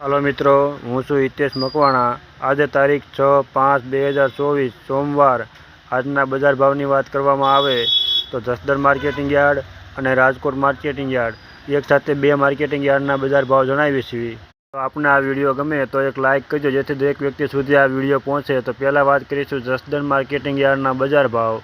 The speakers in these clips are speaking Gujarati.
હાલો મિત્રો, હું છું હિતેશ મકવાણા. આજે તારીખ છ પાંચ બે હજાર ચોવીસ, સોમવાર. આજના બજાર ભાવની વાત કરવામાં આવે તો જસદર માર્કેટિંગ યાર્ડ અને રાજકોટ માર્કેટિંગ યાર્ડ. એક સાથે બે માર્કેટિંગ યાર્ડના બજાર ભાવ જણાવીએ છીએ. તો આપને આ વીડિયો ગમે તો એક લાઇક કરજો, જેથી દરેક વ્યક્તિ સુધી આ વીડિયો પહોંચે. તો પહેલાં વાત કરીશું જસદર માર્કેટિંગ યાર્ડના બજાર ભાવ.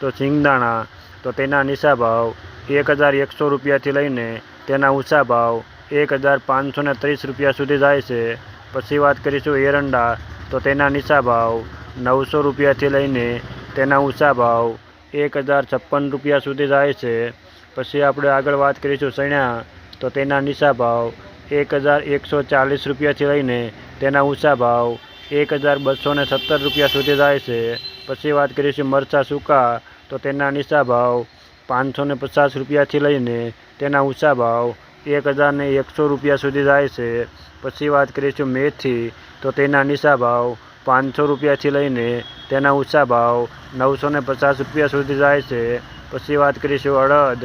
તો સિંગદાણા, તો તેના નીચા ભાવ એક હજાર એકસો રૂપિયાથી લઈને તેના ઊંચા ભાવ. એક હજાર પાંચસો ત્રીસ રૂપિયા સુધી જાય છે. પછી વાત કરીશું એરંડા તો તેના નીચા ભાવ નવસો રૂપિયાથી લઈને તેના ઊંચા ભાવ એક હજાર છપ્પન રૂપિયા સુધી જાય છે. પછી આપણે આગળ વાત કરીશું સણ્યા. તો તેના નીચા ભાવ એક હજાર એકસો ચાલીસ રૂપિયાથી લઈને તેના ઊંચા ભાવ એક હજાર બસો ને સત્તર રૂપિયા સુધી જાય છે. પછી વાત કરીશું મરચાં સૂકા. તો તેના નીચા ભાવ પાંચસો પચાસ રૂપિયાથી લઈને તેના ઊંચા ભાવ એક હજારને એકસો રૂપિયા સુધી જાય છે. પછી વાત કરીશું મેથી, તો તેના નીચા ભાવ પાંચસો રૂપિયાથી લઈને તેના ઊંચા ભાવ નવસો ને પચાસ રૂપિયા સુધી જાય છે. પછી વાત કરીશું અડદ,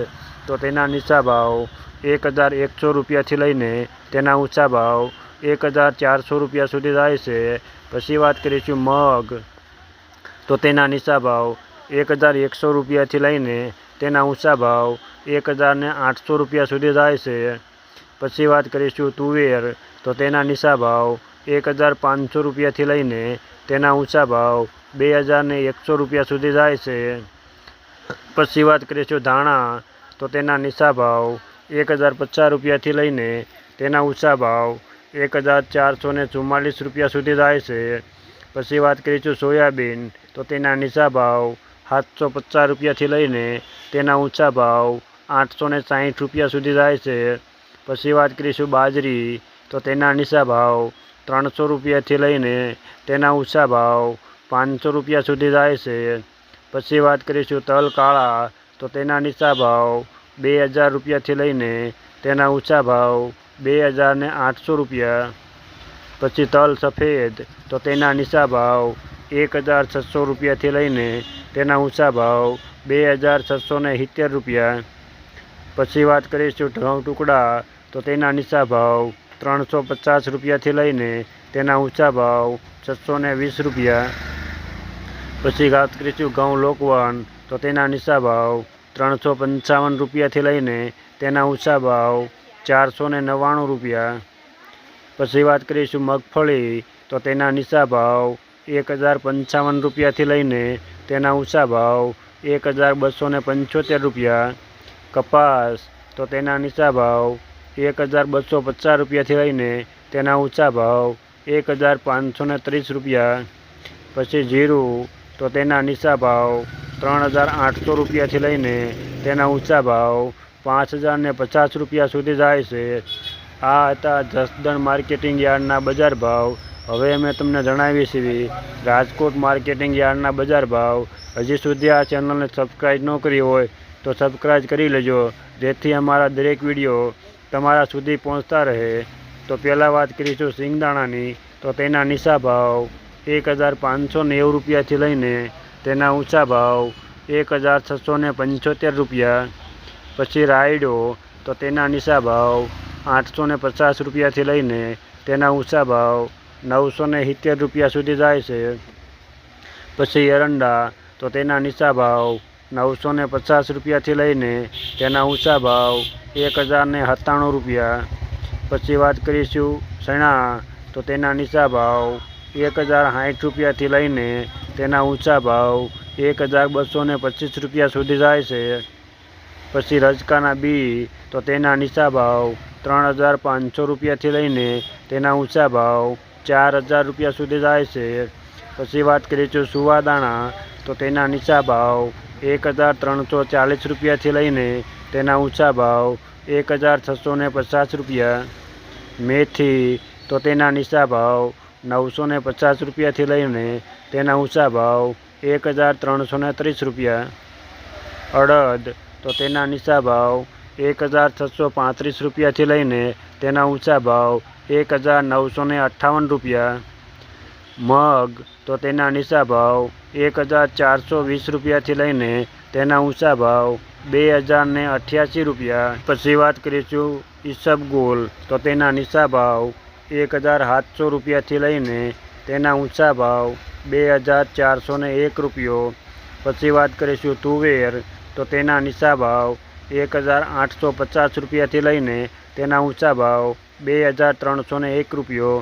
તો તેના નીચા ભાવ એક હજાર એકસો રૂપિયાથી લઈને તેના ઊંચા ભાવ એક હજાર ચારસો રૂપિયા સુધી જાય છે. પછી વાત કરીશું મગ, તો તેના નીચા ભાવ એક હજાર એકસો રૂપિયાથી લઈને તેના ઊંચા ભાવ એક હજારને આઠસો રૂપિયા સુધી જાય છે. પછી વાત કરીશું તુવેર. તો તેના નીચા ભાવ એક હજાર પાંચસો રૂપિયાથી લઈને તેના ઊંચા ભાવ બે હજારને એકસો રૂપિયા સુધી જાય છે. પછી વાત કરીશું ધાણા. તો તેના નીચા ભાવ એક હજાર પચાસ રૂપિયાથી લઈને તેના ઊંચા ભાવ એક હજાર ચારસો ને ચુમ્માલીસ રૂપિયા સુધી જાય છે. પછી વાત કરીશું સોયાબીન. તો તેના નીચા ભાવ સાતસો પચાસ રૂપિયાથી લઈને તેના ઊંચા ભાવ આઠસો ને સાહીઠ રૂપિયા સુધી જાય છે. પછી વાત કરીશું બાજરી. તો તેના નીચા ભાવ ત્રણસો રૂપિયાથી લઈને તેના ઊંચા ભાવ પાંચસો રૂપિયા સુધી જાય છે. પછી વાત કરીશું તલ કાળા. તો તેના નીચા ભાવ બે હજાર રૂપિયાથી લઈને તેના ઊંચા ભાવ બે હજાર ને આઠસો રૂપિયા. પછી તલ સફેદ. તો તેના નીચા ભાવ એક હજાર છસો રૂપિયાથી લઈને તેના ઊંચા ભાવ બે હજાર છસો ને સિત્તેર રૂપિયા. પછી વાત કરીશું ઘઉં ટુકડા. તો તેના નીચા ભાવ ત્રણસો પચાસ રૂપિયાથી લઈને તેના ઊંચા ભાવ છસો વીસ રૂપિયા. પછી વાત કરીશું ઘઉં લોકવન. તો તેના નીચા ભાવ ત્રણસો પંચાવન રૂપિયાથી લઈને તેના ઊંચા ભાવ ચારસો નવ્વાણું રૂપિયા. પછી વાત કરીશું મગફળી. તો તેના નીચા ભાવ એક હજાર પંચાવન રૂપિયાથી લઈને તેના ઊંચા ભાવ એક હજાર બસો પંચોતેર રૂપિયા. કપાસ, તો તેના નીચા ભાવ એક હજાર બસો પચાસ રૂપિયાથી લઈને તેના ઊંચા ભાવ એક હજાર પાંચસો ને ત્રીસ રૂપિયા. પછી જીરું, તો તેના નીચા ભાવ ત્રણ હજાર આઠસો રૂપિયાથી લઈને તેના ઊંચા ભાવ પાંચ હજાર ને પચાસ રૂપિયા સુધી જાય છે. આ હતા જસદણ માર્કેટિંગ યાર્ડના બજાર ભાવ. હવે અમે તમને જણાવીએ છીએ રાજકોટ માર્કેટિંગ યાર્ડના બજાર ભાવ. હજી સુધી આ ચેનલને સબસ્ક્રાઈબ ન કરી હોય તો સબસ્ક્રાઈબ કરી લેજો. જેથી અમારા દરેક વીડિયો તમારા સુધી પહોંચતા રહે. તો પહેલાં વાત કરીશું સિંગદાણાની. તો તેના નીચા ભાવ એક હજાર પાંચસો નેવું રૂપિયાથી લઈને તેના ઊંચા ભાવ એક હજાર છસો ને પંચોતેર રૂપિયા. પછી રાયડો, તો તેના નીચા ભાવ આઠસો ને પચાસ રૂપિયાથી લઈને તેના ઊંચા ભાવ નવસો ને સિત્તેર રૂપિયા સુધી જાય છે. પછી એરંડા, તો તેના નીચા ભાવ નવસો ને પચાસ રૂપિયાથી લઈને તેના ઊંચા ભાવ એક હજારને સત્તાણું રૂપિયા. પછી વાત કરીશું ચણા તો તેના નીચા ભાવ એક હજાર સાઠ રૂપિયાથી લઈને તેના ઊંચા ભાવ એક હજાર બસો ને પચીસ રૂપિયા સુધી જાય છે. પછી રજકાના બી, તો તેના નીચા ભાવ ત્રણ હજાર પાંચસો રૂપિયાથી લઈને તેના ઊંચા ભાવ ચાર હજાર રૂપિયા સુધી જાય છે. પછી વાત કરીશું સુવાદાણા તો તેના નીચા ભાવ એક હજાર ત્રણસો ચાલીસ રૂપિયાથી લઈને તેના ઊંચા ભાવ એક હજાર છસો પચાસ રૂપિયા. મેથી તો તેના નીચા ભાવ નવસો પચાસ રૂપિયાથી લઈને તેના ઊંચા ભાવ એક હજાર ત્રણસો ને ત્રીસ રૂપિયા. અડદ તો તેના નીચા ભાવ એક હજાર છસો પાંત્રીસ રૂપિયાથી લઈને તેના ઊંચા ભાવ એક હજાર નવસો અઠ્ઠાવન રૂપિયા. મગ, તો તેના નીચા ભાવ એક હજાર ચારસો વીસ રૂપિયાથી લઈને તેના ઊંચા ભાવ બે હજાર ને અઠ્યાસી રૂપિયા. પછી વાત કરીશું ઈસબગુલ તો તેના નીચા ભાવ એક હજાર સાતસો રૂપિયાથી લઈને તેના ઊંચા ભાવ બે હજાર ચારસો એક રૂપિયો. પછી વાત કરીશું તુવેર, તો તેના નીચા ભાવ એક હજાર આઠસો પચાસ રૂપિયાથી લઈને તેના ઊંચા ભાવ બે હજાર ત્રણસો એક રૂપિયો.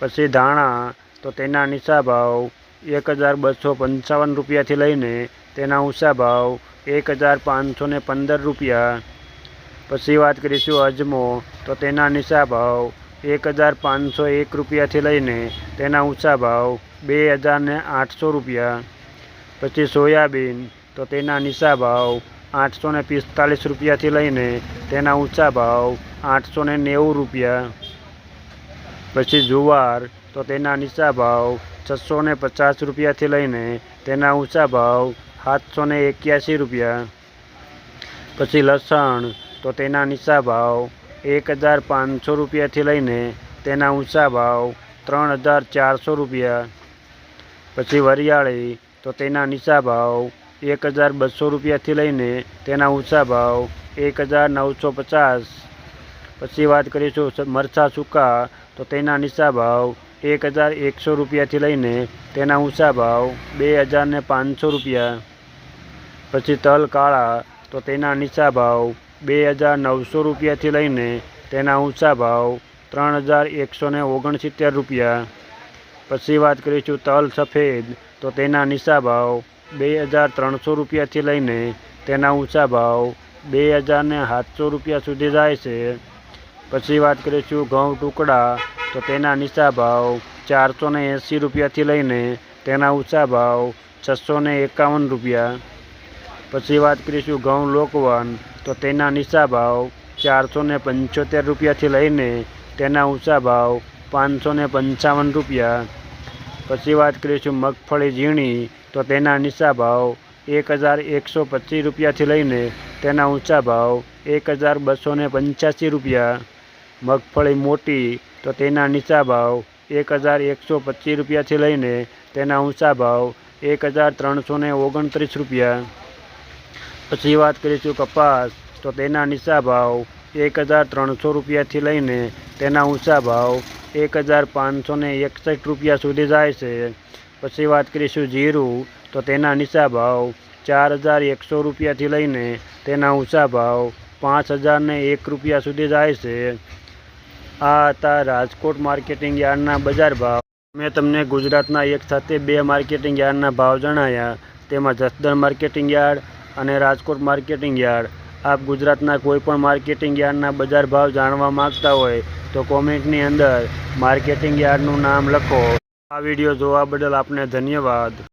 પછી ધાણા તો તેના નીચા ભાવ એક હજાર બસો પંચાવન રૂપિયાથી લઈને તેના ઊંચા ભાવ એક હજાર પાંચસો ને પંદર રૂપિયા. પછી વાત કરીશું અજમો તો તેના નીચા ભાવ એક હજાર પાંચસો એક રૂપિયાથી લઈને તેના ઊંચા ભાવ બે હજાર ને આઠસો રૂપિયા. પછી સોયાબીન, તો તેના નીચા ભાવ આઠસો ને પિસ્તાલીસ રૂપિયાથી લઈને તેના ઊંચા ભાવ આઠસો ને નેવું રૂપિયા. પછી જુવાર તો તેના નીચા ભાવ છસો ને પચાસ રૂપિયાથી લઈને તેના ઊંચા ભાવ સાતસો ને એક્યાસી રૂપિયા. પછી લસણ, તો તેના નીચા ભાવ એક હજાર પાંચસો રૂપિયાથી લઈને તેના ઊંચા ભાવ ત્રણ હજાર ચારસો રૂપિયા. પછી વરિયાળી, તો તેના નીચા ભાવ એક હજાર બસો રૂપિયાથી લઈને તેના ઊંચા ભાવ એક હજાર નવસો પચાસ. પછી વાત કરીશું મરચાં સૂકા, તો તેના નીચા ભાવ એક હજાર એકસો રૂપિયાથી લઈને તેના ઊંચા ભાવ બે હજારને પાંચસો રૂપિયા. પછી તલ કાળા, તો તેના નીચા ભાવ બે હજાર નવસો રૂપિયાથી લઈને તેના ઊંચા ભાવ ત્રણ હજાર એકસો ઓગણસિત્તેર રૂપિયા. પછી વાત કરીશું તલ સફેદ, તો તેના નીચા ભાવ બે હજાર ત્રણસો રૂપિયાથી લઈને તેના ઊંચા ભાવ બે હજારને સાતસો રૂપિયા સુધી જાય છે. પછી વાત કરીશું ઘઉં ટુકડા તો તેના નીચા ભાવ ચારસો ને એંસી રૂપિયાથી લઈને તેના ઊંચા ભાવ છસો ને એકાવન રૂપિયા. પછી વાત કરીશું ઘઉં લોકવન, તો તેના નીચા ભાવ ચારસો ને પંચોતેર રૂપિયાથી લઈને તેના ઊંચા ભાવ પાંચસો ને પંચાવન રૂપિયા. પછી વાત કરીશું મગફળી ઝીણી, તો તેના નીચા ભાવ એક હજાર એકસો પચીસ રૂપિયાથી લઈને તેના ઊંચા ભાવ એક હજાર બસો પંચ્યાસી રૂપિયા. મગફળી મોટી તો તેના નીચા ભાવ એક હજાર એકસો પચીસ રૂપિયાથી લઈને તેના ઊંચા ભાવ એક હજાર ત્રણસો ઓગણત્રીસ રૂપિયા. પછી વાત કરીશું કપાસ, તો તેના નીચા ભાવ એક હજાર ત્રણસો રૂપિયાથી લઈને તેના ઊંચા ભાવ એક હજાર પાંચસો એકસઠ રૂપિયા સુધી જાય છે. પછી વાત કરીશું જીરું, તો તેના નીચા ભાવ ચાર હજાર એકસો રૂપિયાથી લઈને તેના ઊંચા ભાવ પાંચ હજારને એક રૂપિયા સુધી જાય છે. આ હતા રાજકોટ માર્કેટિંગ યાર્ડના બજાર ભાવ. મેં તમને ગુજરાતના એક સાથે બે માર્કેટિંગ યાર્ડના ભાવ જણાવ્યા તેમાં જસદણ માર્કેટિંગ યાર્ડ અને રાજકોટ માર્કેટિંગ યાર્ડ. આપ ગુજરાતના કોઈપણ માર્કેટિંગ યાર્ડના બજાર ભાવ જાણવા માંગતા હોય તો કોમેન્ટની અંદર માર્કેટિંગ યાર્ડનું નામ લખો. આ વીડિયો જોવા બદલ આપને ધન્યવાદ.